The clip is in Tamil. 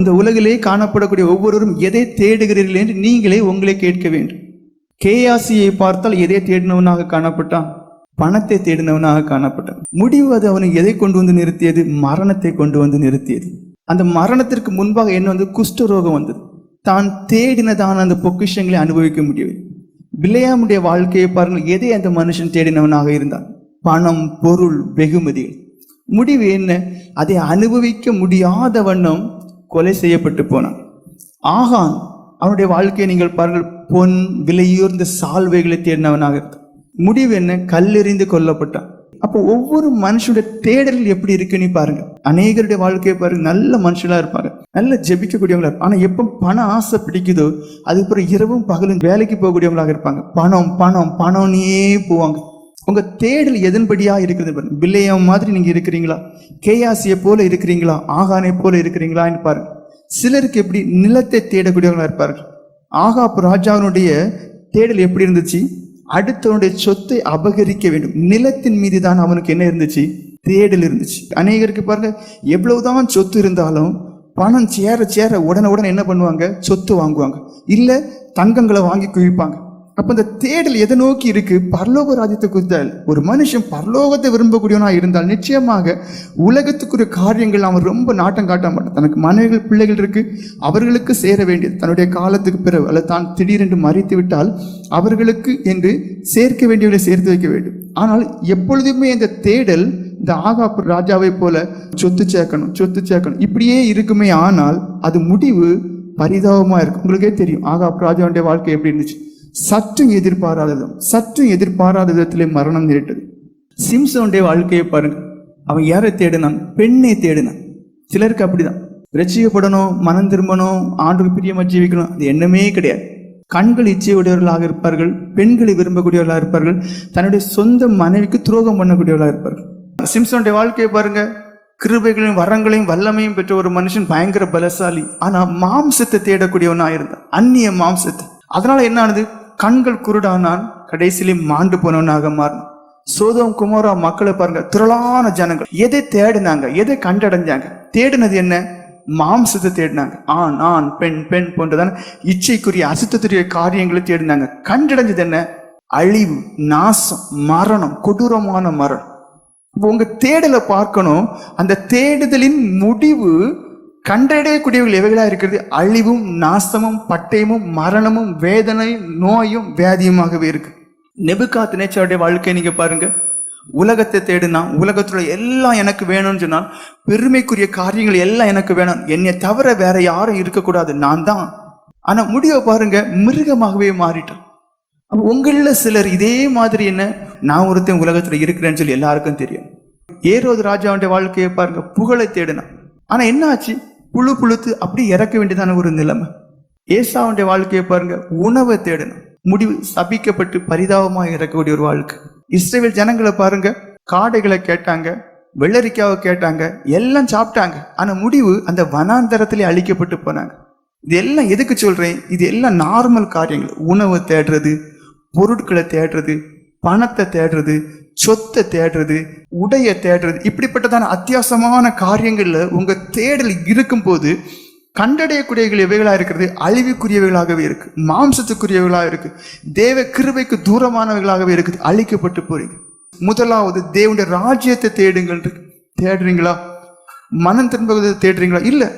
இந்த உலகிலே காணப்படக்கூடிய ஒவ்வொருவரும் எதை தேடுகிறீர்கள் என்று நீங்களே உங்களை கேட்க வேண்டும். கேஆசியை பார்த்தால் எதை தேடினவனாக காணப்பட்டான்? பணத்தை தேடினவனாக காணப்பட்டான். முடிவு அது அவனை எதை கொண்டு வந்து நிறுத்தியது? மரணத்தை கொண்டு வந்து நிறுத்தியது. அந்த மரணத்திற்கு முன்பாக என்ன வந்து? குஷ்டரோகம் வந்தது. தான் தேடினதான அந்த பொக்கிஷங்களை அனுபவிக்க முடியவில்லை. பிள்ளையாமுடைய வாழ்க்கையை பாருங்கள். எதை அந்த மனுஷன் தேடினவனாக இருந்தான்? பணம் பொருள் வெகுமதிகள். முடிவு என்ன? அதை அனுபவிக்க முடியாத வண்ணம் கொலை செய்யப்பட்டு போனான். ஆகான் அவனுடைய வாழ்க்கையை நீங்கள் பாருங்கள் பொன் விலையுயர்ந்த சால்வைகளை தேடினவனாக இருந்தான் முடிவு என்ன? கல்லெறிந்து கொல்லப்பட்டான். அப்போ ஒவ்வொரு மனுஷனுடைய தேடல் எப்படி இருக்குன்னு பாருங்க. அநேகருடைய வாழ்க்கையை பாருங்க நல்ல மனுஷனா இருப்பாங்க. நல்ல ஜெபிக்கக்கூடியவங்களா இருப்பாங்க. ஆனா எப்போ பண ஆசை பிடிக்குதோ அதுக்கப்புறம் இரவும் பகலும் வேலைக்கு போகக்கூடியவங்களாக இருப்பாங்க. பணம் பணம் பணம்னே போவாங்க. உங்க தேடல் எதன்படியா இருக்குது பாருங்க. பிள்ளையம் மாதிரி நீங்க இருக்கிறீங்களா? கேயாசியை போல இருக்கிறீங்களா? ஆகானை போல இருக்கிறீங்களான்னு பாருங்க. சிலருக்கு எப்படி நிலத்தை தேடக்கூடியவங்களா இருப்பார்கள். ஆகாப் ராஜாவினுடைய தேடல் எப்படி இருந்துச்சு? அடுத்தவனுடைய சொத்தை அபகரிக்க வேண்டும். நிலத்தின் மீது தான் அவனுக்கு என்ன இருந்துச்சு? தேடல் இருந்துச்சு. அநேகருக்கு பாருங்க எவ்வளவுதான் சொத்து இருந்தாலும் பணம் சேர சேர உடனே உடனே என்ன பண்ணுவாங்க? சொத்து வாங்குவாங்க. இல்லை தங்கங்களை வாங்கி குவிப்பாங்க. அப்ப இந்த தேடல் எதை நோக்கி இருக்கு? பரலோக ராஜ்யத்தை குறித்தால் ஒரு மனுஷன் பரலோகத்தை விரும்பக்கூடியவனா இருந்தால் நிச்சயமாக உலகத்துக்குரிய காரியங்கள் அவன் ரொம்ப நாட்டம் காட்ட மாட்டான் தனக்கு மனைவிகள் பிள்ளைகள் இருக்கு. அவர்களுக்கு சேர வேண்டியது. தன்னுடைய காலத்துக்கு பிறகு அல்லது தான் திடீரென்று மறித்து விட்டால் அவர்களுக்கு என்று சேர்க்க வேண்டியவர்களை சேர்த்து வைக்க வேண்டும். ஆனால் எப்பொழுதுமே இந்த தேடல் இந்த ஆகா ராஜாவை போல சொத்து சேர்க்கணும் சொத்து சேர்க்கணும். இப்படியே இருக்குமே ஆனால் அது முடிவு பரிதாபமாக இருக்கும். உங்களுக்கே தெரியும். ஆகா ராஜாவுடைய வாழ்க்கை எப்படி இருந்துச்சு? சற்றும் எதிர்பாராத விதம் சற்றும் எதிர்பாராத விதத்திலே மரணம் நேரிட்டது. சிம்சோனுடைய வாழ்க்கையை பாருங்க. அவன் யாரை தேடினான்? பெண்ணை தேடினான். சிலருக்கு அப்படிதான். ரசிக்கப்படணும் மனம் திரும்பணும் ஆண்டு பிரியமா ஜீவிக்கணும் அது எண்ணமே கிடையாது. கண்கள் இச்சையுடையவர்களாக இருப்பார்கள் பெண்களை விரும்பக்கூடியவர்களாக இருப்பார்கள் தன்னுடைய சொந்த மனைவிக்கு துரோகம் பண்ணக்கூடியவர்களாக இருப்பார்கள். சிம்சனுடைய வாழ்க்கையை பாருங்க. கிருபைகளையும் வரங்களையும் வல்லமையும் பெற்ற ஒரு மனுஷன் பயங்கர பலசாலி. ஆனா மாம்சத்தை தேடக்கூடியவனா இருந்தான் அந்நிய மாம்சத்தை. அதனால என்ன ஆனது? கண்கள் குருடானான் கடைசியிலே மாண்டு போனவனாக மாறினான். சோதம் குமாரா மக்களை பாருங்க திரளான ஜனங்கள். எதை தேடினாங்க எதை கண்டடைஞ்சாங்க? தேடினது என்ன? மாம்சத்தை தேடினாங்க. ஆண் ஆண் பெண் பெண் போன்றதான இச்சைக்குரிய அசுத்தத்துரிய காரியங்களை தேடினாங்க. கண்டடைஞ்சது என்ன? அழிவு நாசம் மரணம் கொடூரமான மரணம். உங்க தேடலை பார்க்கணும். அந்த தேடுதலின் முடிவு கண்டடையக்கூடியவர்கள் எவைகளா இருக்கிறது? அழிவும் நாசமும் பட்டயமும் மரணமும் வேதனையும் நோயும் வியாதியுமாகவே இருக்கு. நெபுகாத் நேச்சருடைய வாழ்க்கை நீங்க பாருங்க. உலகத்தை தேடுனா உலகத்துல எல்லாம் எனக்கு வேணும்னு சொன்னால் பெருமைக்குரிய காரியங்கள் எல்லாம் எனக்கு வேணும். என்னை தவிர வேற யாரும் இருக்கக்கூடாது. நான் தான். ஆனா முடிவை பாருங்க. மிருகமாகவே மாறிட்டான் அப்ப உங்களில் சிலர் இதே மாதிரி என்ன? நான் ஒருத்தன் உலகத்துல இருக்கிறேன்னு சொல்லி எல்லாருக்கும் தெரியும். ஏரோது ராஜாவுடைய வாழ்க்கையை பாருங்க. புகழை தேடினான் ஆனா என்ன ஆச்சு புழு புழுத்து அப்படி இறக்க வேண்டியதான ஒரு நிலைமை. ஏசாவுடைய வாழ்க்கையை பாருங்க உணவை தேடணும். முடிவு சபிக்கப்பட்டு பரிதாபமாக இறக்கக்கூடிய ஒரு வாழ்க்கை. இஸ்ரேல் ஜனங்களை பாருங்க காடைகளை கேட்டாங்க வெள்ளரிக்காவை கேட்டாங்க எல்லாம் சாப்பிட்டாங்க. ஆனா முடிவு அந்த வனாந்தரத்திலே அழிக்கப்பட்டு போனாங்க. இது எல்லாம் எதுக்கு சொல்றேன்? இது எல்லாம் நார்மல் காரியங்கள். உணவு தேடுறது பொருட்களை தேடுறது பணத்தை தேடுறது சொத்தை தேடுறது உடைய தேடுறது இப்படிப்பட்டதான அத்தியாவசமான காரியங்களில் உங்கள் தேடல் இருக்கும்போது கண்டடையக்கூடியவைகள் எவைகளாக இருக்கிறது? அழிவுக்குரியவைகளாகவே இருக்கு. மாம்சத்துக்குரியவைகளாக இருக்கு. தேவ கிருபைக்கு தூரமானவைகளாகவே இருக்குது. அழிக்கப்பட்டு போறீங்க. முதலாவது தேவனுடைய ராஜ்யத்தை தேடுங்கள். தேடுறீங்களா? மனம் திரும்புவதை தேடுறீங்களா? இல்லை.